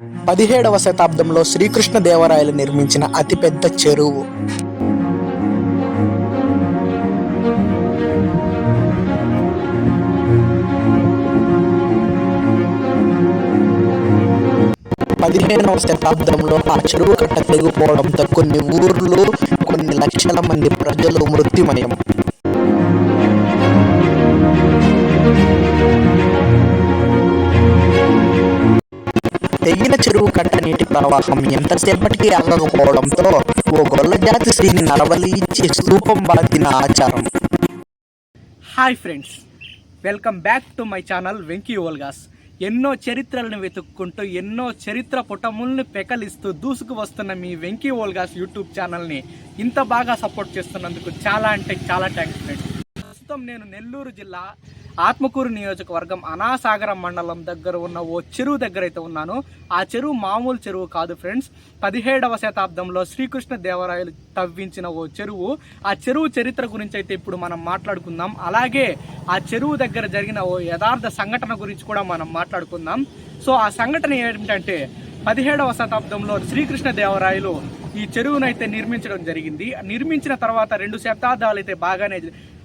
పదిహేడవ శతాబ్దంలో శ్రీకృష్ణ దేవరాయలు నిర్మించిన అతిపెద్ద చెరువు. పదిహేనవ శతాబ్దంలో ఆ చెరువు కట్ట తెగిపోవడంతో కొన్ని ఊర్లు కొన్ని లక్షల మంది ప్రజలు మృత్యుమయం. చెరువు కట్ట నీటి ప్రవాహం ఎంతసేపటికి ఆగకపోవడంతో ఓ గొల్ల జాతి స్త్రీని నడవలి ఇచ్చి స్థూపం బాతిన ఆచారం. Hi friends welcome back to my channel Venky vlogs. ఎన్నో చరిత్రలను వెతుక్కుంటూ ఎన్నో చరిత్ర పుటముల్ని పెకలిస్తూ దూసుకు వస్తున్న మీ వెంకీ ఓల్గాస్ యూట్యూబ్ ఛానల్ని ఇంత బాగా సపోర్ట్ చేస్తున్నందుకు చాలా అంటే చాలా థ్యాంక్స్ ఫ్రెండ్స్. ప్రస్తుతం నేను నెల్లూరు జిల్లా ఆత్మకూరు నియోజకవర్గం అనాసాగరం మండలం దగ్గర ఉన్న ఓ చెరువు దగ్గర అయితే ఉన్నాను. ఆ చెరువు మామూలు చెరువు కాదు ఫ్రెండ్స్. పదిహేడవ శతాబ్దంలో శ్రీకృష్ణ దేవరాయలు తవ్వించిన ఓ చెరువు. ఆ చెరువు చరిత్ర గురించి అయితే ఇప్పుడు మనం మాట్లాడుకుందాం. అలాగే ఆ చెరువు దగ్గర జరిగిన ఓ యథార్థ సంఘటన గురించి కూడా మనం మాట్లాడుకుందాం. సో ఆ సంఘటన ఏమిటంటే పదిహేడవ శతాబ్దంలో శ్రీకృష్ణ దేవరాయలు ఈ చెరువునైతే నిర్మించడం జరిగింది. నిర్మించిన తర్వాత రెండు శతాబ్దాలు అయితే బాగానే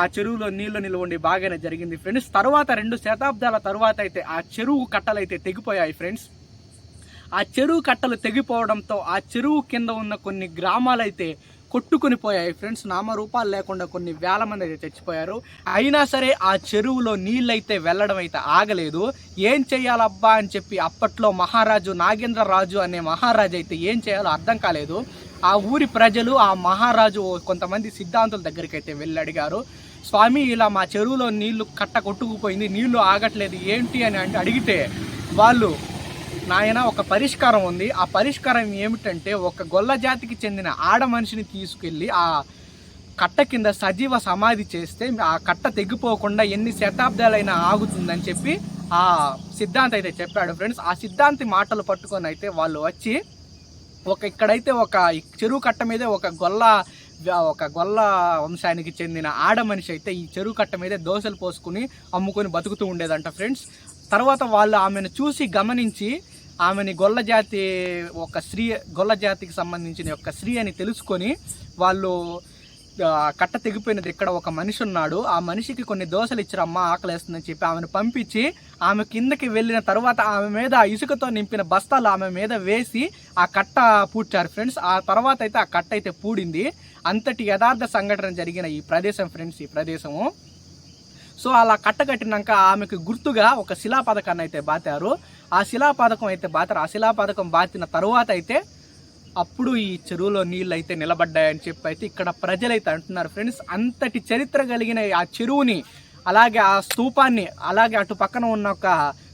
ఆ చెరువులో నీళ్ళు నిలవండి బాగానే జరిగింది ఫ్రెండ్స్. తర్వాత రెండు శతాబ్దాల తర్వాత అయితే ఆ చెరువు కట్టలు అయితే తెగిపోయాయి ఫ్రెండ్స్. ఆ చెరువు కట్టలు తెగిపోవడంతో ఆ చెరువు కింద ఉన్న కొన్ని గ్రామాలైతే కొట్టుకుని పోయాయి ఫ్రెండ్స్. నామరూపాలు లేకుండా కొన్ని వేల మంది అయితే చచ్చిపోయారు. అయినా సరే ఆ చెరువులో నీళ్ళైతే వెళ్ళడం అయితే ఆగలేదు. ఏం చేయాలబ్బా అని చెప్పి అప్పట్లో మహారాజు నాగేంద్ర రాజు అనే మహారాజు అయితే ఏం చేయాలో అర్థం కాలేదు. ఆ ఊరి ప్రజలు ఆ మహారాజు కొంతమంది సిద్ధాంతుల దగ్గరికి అయితే వెళ్ళి అడిగారు. స్వామి ఇలా మా చెరువులో నీళ్ళు కట్ట కొట్టుకుపోయింది నీళ్ళు ఆగట్లేదు ఏంటి అని అడిగితే వాళ్ళు నాయన ఒక పరిష్కారం ఉంది. ఆ పరిష్కారం ఏమిటంటే ఒక గొల్ల జాతికి చెందిన ఆడ మనిషిని తీసుకెళ్ళి ఆ కట్ట కింద సజీవ సమాధి చేస్తే ఆ కట్ట తెగిపోకుండా ఎన్ని శతాబ్దాలైనా ఆగుతుందని చెప్పి ఆ సిద్ధాంత అయితే చెప్పాడు ఫ్రెండ్స్. ఆ సిద్ధాంతి మాటలు పట్టుకొని అయితే వాళ్ళు వచ్చి ఒక ఇక్కడైతే ఒక చెరువు కట్ట మీదే ఒక గొల్ల ఒక గొల్ల వంశానికి చెందిన ఆడ మనిషి అయితే ఈ చెరువు కట్ట మీదే దోశలు పోసుకుని అమ్ముకొని బతుకుతూ ఉండేదంట ఫ్రెండ్స్. తర్వాత వాళ్ళు ఆమెను చూసి గమనించి ఆమెని గొల్ల జాతి ఒక స్త్రీ గొల్ల జాతికి సంబంధించిన ఒక స్త్రీ అని తెలుసుకొని వాళ్ళు కట్ట తెగిపోయినది ఇక్కడ ఒక మనిషి ఉన్నాడు. ఆ మనిషికి కొన్ని దోశలు ఇచ్చారు అమ్మ ఆకలేస్తుందని చెప్పి ఆమెను పంపించి ఆమె కిందకి వెళ్ళిన తర్వాత ఆమె మీద ఇసుకతో నింపిన బస్తాలు ఆమె మీద వేసి ఆ కట్ట పూడ్చారు ఫ్రెండ్స్. ఆ తర్వాత అయితే ఆ కట్ట అయితే పూడింది. అంతటి యథార్థ సంఘటన జరిగిన ఈ ప్రదేశం ఫ్రెండ్స్ ఈ ప్రదేశము. సో అలా కట్టకట్టినాక ఆమెకు గుర్తుగా ఒక శిలాపథకాన్ని అయితే బాతారు. ఆ శిలాపథకం అయితే బాతారు. ఆ శిలాపథకం బాతిన తరువాత అయితే అప్పుడు ఈ చెరువులో నీళ్ళు అయితే నిలబడ్డాయని చెప్పి అయితే ఇక్కడ ప్రజలైతే అంటున్నారు ఫ్రెండ్స్. అంతటి చరిత్ర కలిగిన ఆ చెరువుని అలాగే ఆ స్తూపాన్ని అలాగే అటు పక్కన ఉన్న ఒక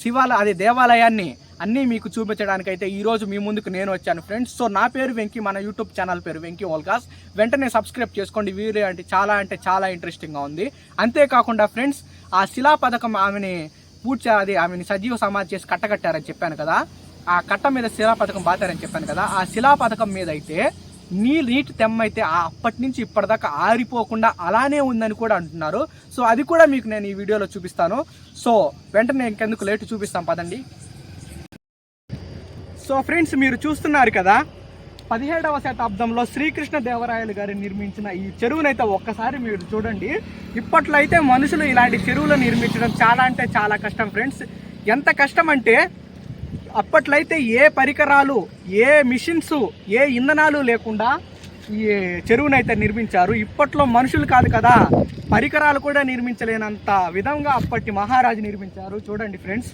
శివాల అదే దేవాలయాన్ని అన్నీ మీకు చూపించడానికైతే ఈరోజు మీ ముందుకు నేను వచ్చాను ఫ్రెండ్స్ సో నా పేరు వెంకీ మన యూట్యూబ్ ఛానల్ పేరు వెంకీ ఓల్కాస్ వెంటనే సబ్స్క్రైబ్ చేసుకోండి వీడియో అంటే చాలా అంటే చాలా ఇంట్రెస్టింగ్గా ఉంది. అంతేకాకుండా ఫ్రెండ్స్ ఆ శిలా పథకం ఆమెని పూడ్చ అది ఆమెని సజీవ సమాధి చేసి కట్టగట్టారని చెప్పాను కదా. ఆ కట్ట మీద శిలా పథకం బాతారని చెప్పాను కదా. ఆ శిలా పథకం మీద అయితే నీ నీటి తెమ్మ అయితే ఆ అప్పటి నుంచి ఇప్పటిదాకా ఆరిపోకుండా అలానే ఉందని కూడా అంటున్నారు. సో అది కూడా మీకు నేను ఈ వీడియోలో చూపిస్తాను. సో వెంటనే ఇంకెందుకు లేట్ చూపిస్తాం పదండి. సో ఫ్రెండ్స్ మీరు చూస్తున్నారు కదా పదిహేడవ శతాబ్దంలో శ్రీకృష్ణ దేవరాయలు గారు నిర్మించిన ఈ చెరువునైతే ఒక్కసారి మీరు చూడండి. ఇప్పట్లో అయితే మనుషులు ఇలాంటి చెరువులు నిర్మించడం చాలా అంటే చాలా కష్టం ఫ్రెండ్స్ ఎంత కష్టం అంటే అప్పట్లో అయితే ఏ పరికరాలు ఏ మిషన్స్ ఏ ఇంధనాలు లేకుండా ఈ చెరువునైతే నిర్మించారు. ఇప్పట్లో మనుషులు కాదు కదా పరికరాలు కూడా నిర్మించలేనంత విధంగా అప్పటి మహారాజు నిర్మించారు. చూడండి ఫ్రెండ్స్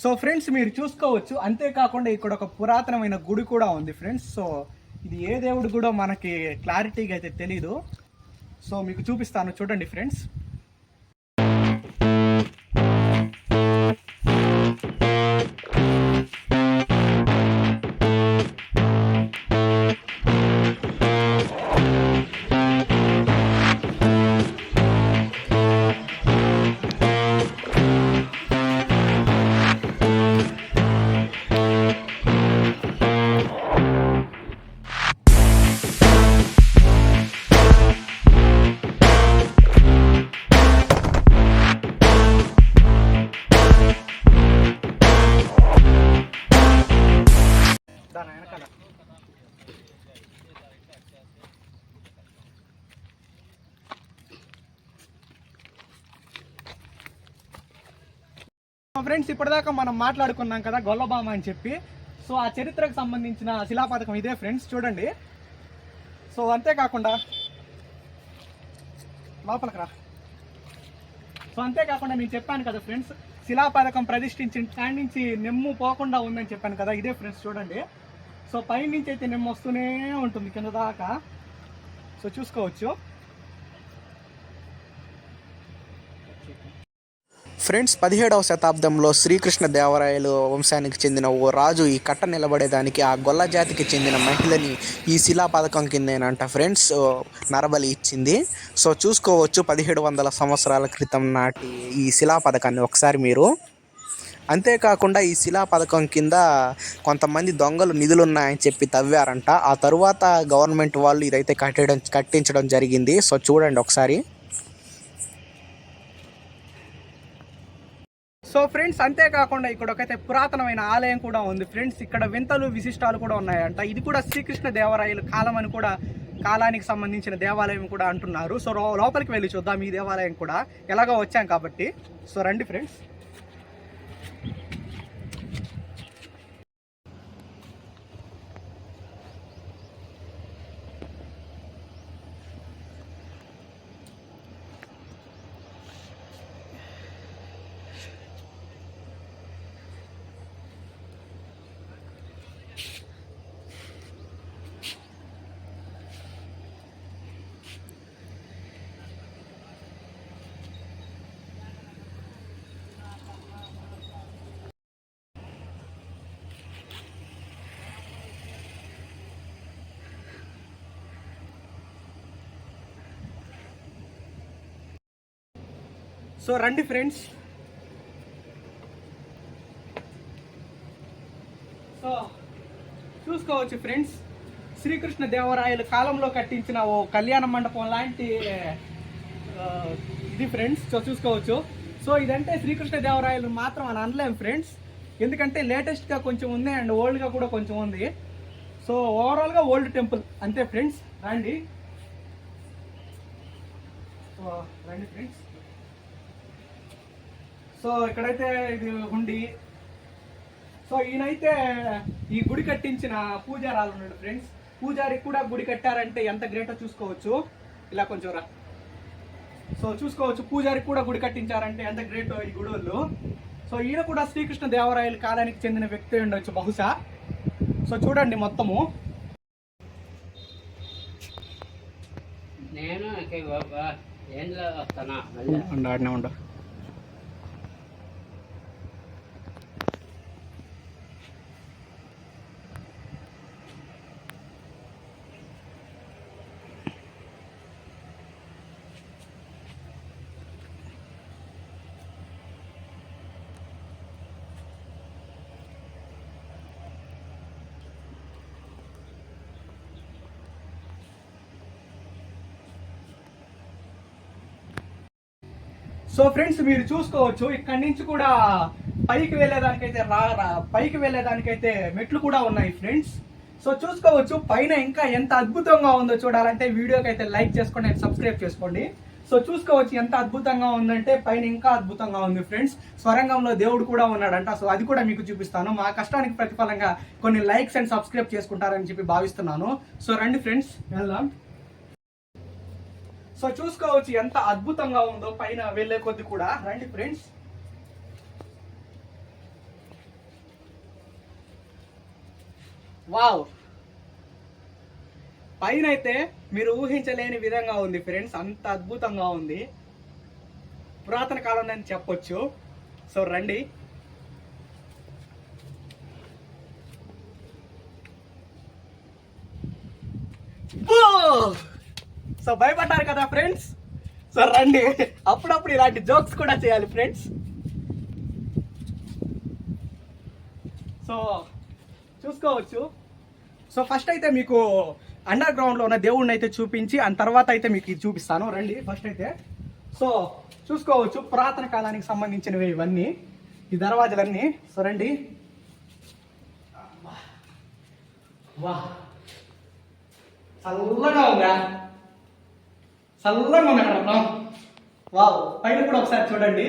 సో ఫ్రెండ్స్ మీరు చూసుకోవచ్చు. అంతేకాకుండా ఇక్కడ ఒక పురాతనమైన గుడి కూడా ఉంది ఫ్రెండ్స్ సో ఇది ఏ దేవుడు కూడా మనకి క్లారిటీగా అయితే తెలీదు. సో మీకు చూపిస్తాను. చూడండి ఫ్రెండ్స్ దాని వెనకాల. ఫ్రెండ్స్ ఇప్పటిదాకా మనం మాట్లాడుకున్నాం కదా గొల్లబామ అని చెప్పి. సో ఆ చరిత్రకు సంబంధించిన శిలాపథకం ఇదే ఫ్రెండ్స్ చూడండి. సో అంతేకాకుండా లోపలికి రా. సో అంతేకాకుండా నేను చెప్పాను కదా ఫ్రెండ్స్ శిలాపథకం ప్రతిష్ఠించిన నుంచి నెమ్ము పోకుండా ఉందని చెప్పాను కదా ఇదే ఫ్రెండ్స్ చూడండి. సో పై నుంచి అయితే నిమ్మ వస్తూనే ఉంటుంది కింద దాకా. సో చూసుకోవచ్చు. ఫ్రెండ్స్ పదిహేడవ శతాబ్దంలో శ్రీకృష్ణ దేవరాయలు వంశానికి చెందిన ఓ రాజు ఈ కట్ట నిలబడేదానికి ఆ గొల్ల జాతికి చెందిన మహిళని ఈ శిలా పథకం కిందేనంట ఫ్రెండ్స్ నరబలి ఇచ్చింది. సో చూసుకోవచ్చు పదిహేడు వందల సంవత్సరాల క్రితం నాటి ఈ శిలా పథకాన్ని ఒకసారి మీరు అంతేకాకుండా ఈ శిలా పథకం కింద కొంతమంది దొంగలు నిధులున్నాయని చెప్పి తవ్వారంట. ఆ తరువాత గవర్నమెంట్ వాళ్ళు ఇదైతే కట్టడం కట్టించడం జరిగింది. సో చూడండి ఒకసారి. సో ఫ్రెండ్స్ అంతేకాకుండా ఇక్కడ ఒకైతే పురాతనమైన ఆలయం కూడా ఉంది. ఫ్రెండ్స్ ఇక్కడ వింతలు విశిష్టాలు కూడా ఉన్నాయంట. ఇది కూడా శ్రీకృష్ణ దేవరాయలు కాలం అని కూడా కాలానికి సంబంధించిన దేవాలయం కూడా అంటున్నారు. సో లో- లోపలికి వెళ్ళి చూద్దాం ఈ దేవాలయం కూడా. ఎలాగో వచ్చాం కాబట్టి. సో రండి ఫ్రెండ్స్. సో రండి ఫ్రెండ్స్. సో చూసుకోవచ్చు ఫ్రెండ్స్ శ్రీకృష్ణ దేవరాయల కాలంలో కట్టించిన ఓ కళ్యాణ మండపం లాంటి ఇది ఫ్రెండ్స్ సో చూసుకోవచ్చు. సో ఇదంటే శ్రీకృష్ణ దేవరాయలు మాత్రం అని అనలేము ఫ్రెండ్స్. ఎందుకంటే లేటెస్ట్గా కొంచెం ఉంది అండ్ ఓల్డ్గా కూడా కొంచెం ఉంది. సో ఓవరాల్గా ఓల్డ్ టెంపుల్ అంతే ఫ్రెండ్స్. రండి. సో రండి ఫ్రెండ్స్. సో ఇక్కడైతే ఇది హుండి సో ఈయనైతే ఈ గుడి కట్టించిన పూజారాలు ఉన్నాడు ఫ్రెండ్స్ పూజారికి కూడా గుడి కట్టారంటే ఎంత గ్రేటో చూసుకోవచ్చు. ఇలా కొంచెం రా. సో చూసుకోవచ్చు పూజారికి కూడా గుడి కట్టించారంటే ఎంత గ్రేటో ఈ గుడి వాళ్ళు సో ఈయన కూడా శ్రీకృష్ణ దేవరాయల కాలానికి చెందిన వ్యక్తి ఉండొచ్చు బహుశా. సో చూడండి మొత్తము. నేను ఉండు ఆడనే ఉండు. సో ఫ్రెండ్స్ మీరు చూసుకోవచ్చు ఇక్కడి నుంచి కూడా పైకి వెళ్ళేదానికైతే రా రా- పైకి వెళ్ళేదానికైతే మెట్లు కూడా ఉన్నాయి ఫ్రెండ్స్. సో చూసుకోవచ్చు పైన ఇంకా ఎంత అద్భుతంగా ఉందో చూడాలంటే వీడియోకి అయితే లైక్ చేసుకోండి అండ్ సబ్స్క్రైబ్ చేసుకోండి. సో చూసుకోవచ్చు ఎంత అద్భుతంగా ఉందంటే పైన ఇంకా అద్భుతంగా ఉంది ఫ్రెండ్స్. స్వరంగంలో దేవుడు కూడా ఉన్నాడంట సో అది కూడా మీకు చూపిస్తాను. మా కష్టానికి ప్రతిఫలంగా కొన్ని లైక్స్ అండ్ సబ్స్క్రైబ్ చేసుకుంటారని చెప్పి భావిస్తున్నాను. సో రండి ఫ్రెండ్స్ వెళ్దాం. సో చూసుకోవచ్చు ఎంత అద్భుతంగా ఉందో పైన వెళ్ళే కొద్ది కూడా. రండి ఫ్రెండ్స్ వావ్ పైన అయితే మీరు ఊహించలేని విధంగా ఉంది ఫ్రెండ్స్ అంత అద్భుతంగా ఉంది. పురాతన కాలం అని చెప్పొచ్చు. సో రండి. Whoa! సో భయపడ్డారు కదా ఫ్రెండ్స్? సో రండి. అప్పుడప్పుడు ఇలాంటి జోక్స్ కూడా చేయాలి ఫ్రెండ్స్. సో చూసుకోవచ్చు. సో ఫస్ట్ అయితే మీకు అండర్ గ్రౌండ్లో ఉన్న దేవుడిని అయితే చూపించి ఆ తర్వాత అయితే మీకు ఇది చూపిస్తాను. రండి ఫస్ట్ అయితే. సో చూసుకోవచ్చు పురాతన కాలానికి సంబంధించినవి ఇవన్నీ. ఈ దర్వాజలన్నీ. సో రండి. వా. చల్లగా ఉందా చల్లగా ఉంది అక్కడ మొత్తం. వావ్ పైన కూడా ఒకసారి చూడండి.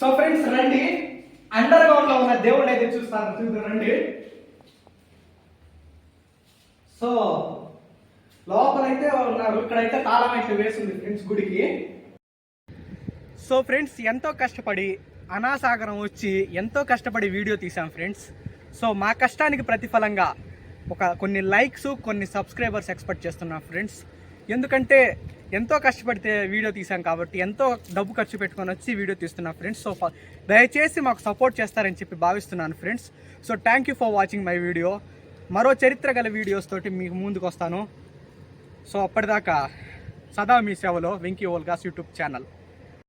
సో ఫ్రెండ్స్ రండి. అండర్ గ్రౌండ్లో ఉన్న దేవుడిని అయితే చూస్తాను చూద్దాం రండి. సో లోపలైతే ఉన్నారు. ఇక్కడైతే తాళం అయితే వేసింది ఫ్రెండ్స్ గుడికి. సో ఫ్రెండ్స్ ఎంతో కష్టపడి అనాసాగరం వచ్చి ఎంతో కష్టపడి వీడియో తీసాం ఫ్రెండ్స్. సో మా కష్టానికి ప్రతిఫలంగా ఒక కొన్ని లైక్స్ కొన్ని సబ్స్క్రైబర్స్ ఎక్స్పెక్ట్ చేస్తున్నాం ఫ్రెండ్స్. ఎందుకంటే ఎంతో కష్టపడితే వీడియో తీసాం కాబట్టి ఎంతో డబ్బు ఖర్చు పెట్టుకొని వచ్చి వీడియో తీస్తున్నాం ఫ్రెండ్స్. సో దయచేసి మాకు సపోర్ట్ చేస్తారని చెప్పి భావిస్తున్నాను friends. So thank you for watching my video మరో చరిత్ర గల వీడియోస్ తోటి మీకు ముందుకు వస్తాను. సో అప్పటిదాకా సదా మీ సేవలో వెంకీ ఓల్గాస్ యూట్యూబ్ ఛానల్.